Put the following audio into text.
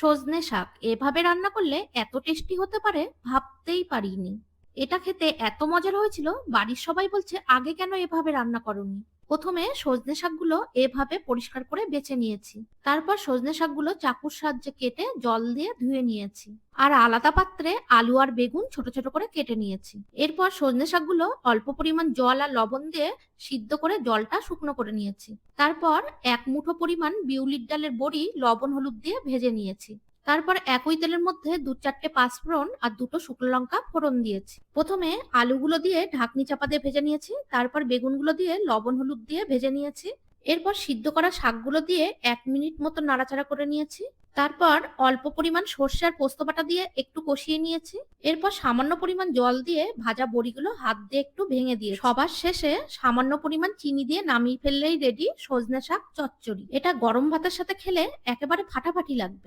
সজনে শাক। এভাবে রান্না করলে এত টেস্টি হতে পারে ভাবতেই পারিনি। এটা খেতে এত মজার হয়েছিল, বাড়ির সবাই বলছে, আগে কেন এভাবে রান্না করনি? প্রথমে সজনে শাকগুলো এভাবে পরিষ্কার করে বেছে নিয়েছি। তারপর সজনে শাকগুলো চাকুর সাহায্যে কেটে জল দিয়ে ধুয়ে নিয়েছি। আর আলাদা পাত্রে আলু আর বেগুন ছোট ছোট করে কেটে নিয়েছি। এরপর সজনে শাকগুলো অল্প পরিমাণ জল আর লবণ দিয়ে সিদ্ধ করে জলটা শুকনো করে নিয়েছি। তারপর এক মুঠো পরিমাণ বিউলির ডালের বড়ি লবণ হলুদ দিয়ে ভেজে নিয়েছি। তারপর একই তেলের মধ্যে দু চারটে পাঁচফোড়ন আর দুটো শুকনো লঙ্কা ফোড়ন দিয়েছি। প্রথমে আলুগুলো দিয়ে ঢাকনি চাপা দিয়ে ভেজে নিয়েছি, তারপর বেগুনগুলো দিয়ে লবণ হলুদ দিয়ে ভেজে নিয়েছি। এরপর সিদ্ধ করা শাকগুলো দিয়ে এক মিনিট মতো নাড়াচাড়া করে নিয়েছি। তারপর অল্প পরিমাণ সর্ষে আর পোস্ত বাটা দিয়ে একটু কষিয়ে নিয়েছি। এরপর সামান্য পরিমাণ জল দিয়ে ভাজা বড়িগুলো হাত দিয়ে একটু ভেঙে দিয়ে সবার শেষে সামান্য পরিমাণ চিনি দিয়ে নামিয়ে ফেললেই রেডি সজনে শাক চচ্চড়ি। এটা গরম ভাতের সাথে খেলে একেবারে ফাটাফাটি লাগবে।